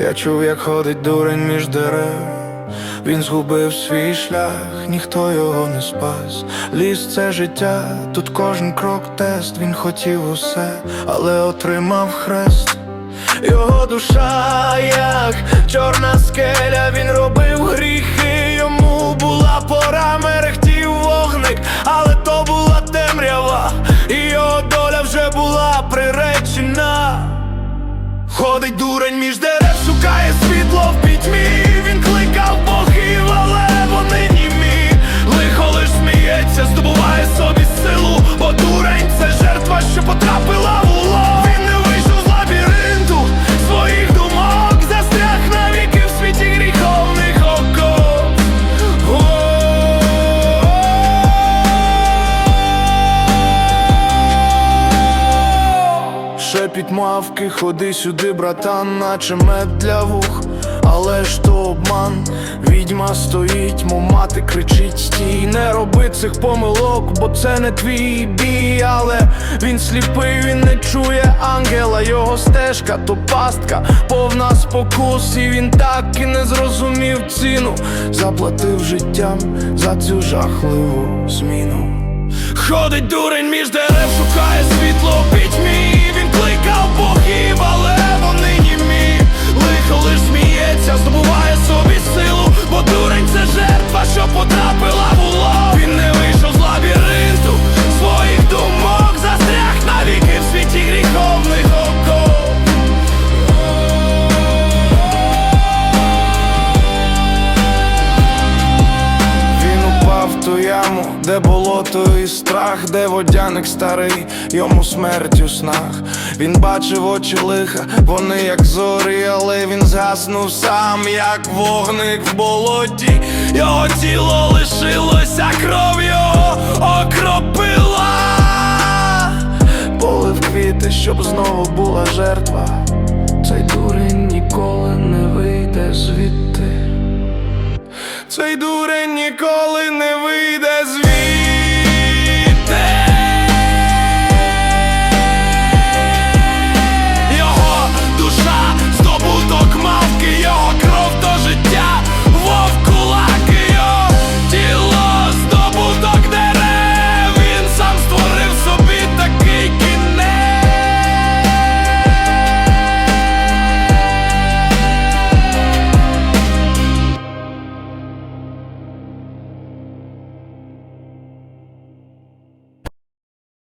Я чув, як ходить дурень між дерев. Він згубив свій шлях, ніхто його не спас. Ліс це життя, тут кожен крок тест. Він хотів усе, але отримав хрест. Його душа, як чорна скеля, він робив гріхи, йому була пора, мерехтів вогник, але то була темрява, і його доля вже була приречена. Ходить дурень між дерев, шукає світло в пітьмі. Мавки, ходи сюди, братан, наче мед для вух, але ж то обман, відьма стоїть, мов мати кричить стій, не роби цих помилок, бо це не твій бій, але він сліпий, він не чує ангела, його стежка то пастка, повна спокус, і він так і не зрозумів ціну, заплатив життям за цю жахливу зміну. Ходить дурень між дерев, шукає світло пітьмі ту яму, де болото і страх, де водяник старий, йому смерть у снах. Він бачив очі лиха, вони як зорі, але він згаснув сам, як вогник в болоті. Його тіло лишилося, кров його окропила. Полив квіти, щоб знову була жертва. Цей дурень ніколи не вийде звідти. Цей дурень ніколи не вийде звідти